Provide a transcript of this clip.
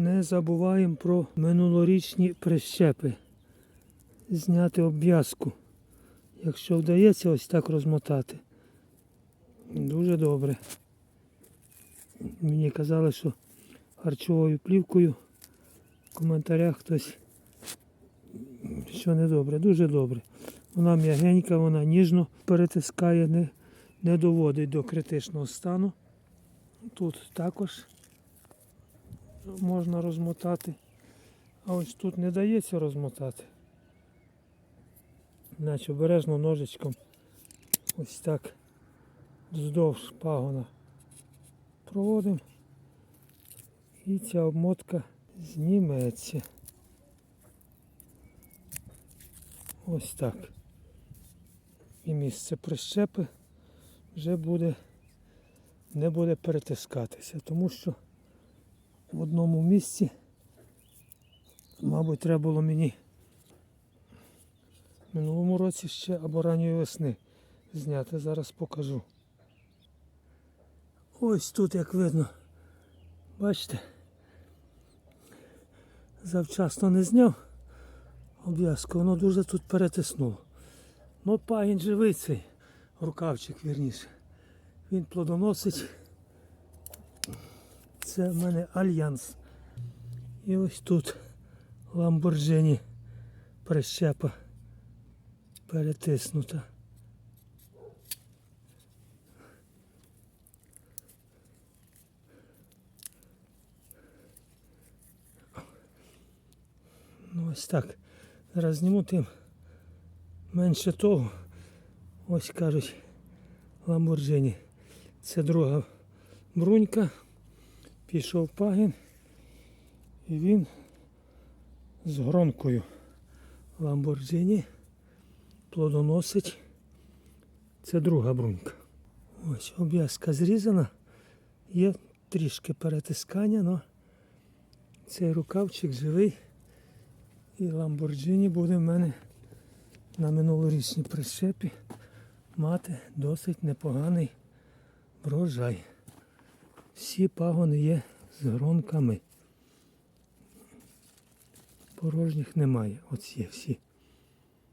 Не забуваємо про минулорічні прищепи. Зняти обв'язку. Якщо вдається ось так розмотати. Дуже добре. Мені казали, що харчовою плівкою в коментарях хтось що не добре, дуже добре. Вона м'ягенька, вона ніжно перетискає, не, не доводить до критичного стану. Тут також можна розмотати. А ось тут не дається розмотати. Значить обережно ножичком ось так вздовж пагона проводимо. І ця обмотка зніметься. Ось так. І місце прищепи вже буде, не буде перетискатися, тому що в одному місці, мабуть, треба було мені в минулому році ще або ранньої весни зняти. Зараз покажу. Ось тут, як видно, бачите, завчасно не зняв обв'язку, воно дуже тут перетиснуло. Ну, пагін живий цей рукавчик, вірніше. Він плодоносить. Це в мене альянс. І ось тут ламборджині прищепа перетиснута. Ну ось так. Зараз зніму тим. Менше того. Ось кажуть Ламборджині. Це друга брунька. Пішов пагін. І він з гронкою Ламборджині плодоносить. Це друга брунька. Ось обв'язка зрізана. Є трішки перетискання, але цей рукавчик живий. І Ламборджині буде в мене на минулорічній прищепі мати досить непоганий врожай. Всі пагони є з гронками. Порожніх немає. Оці всі.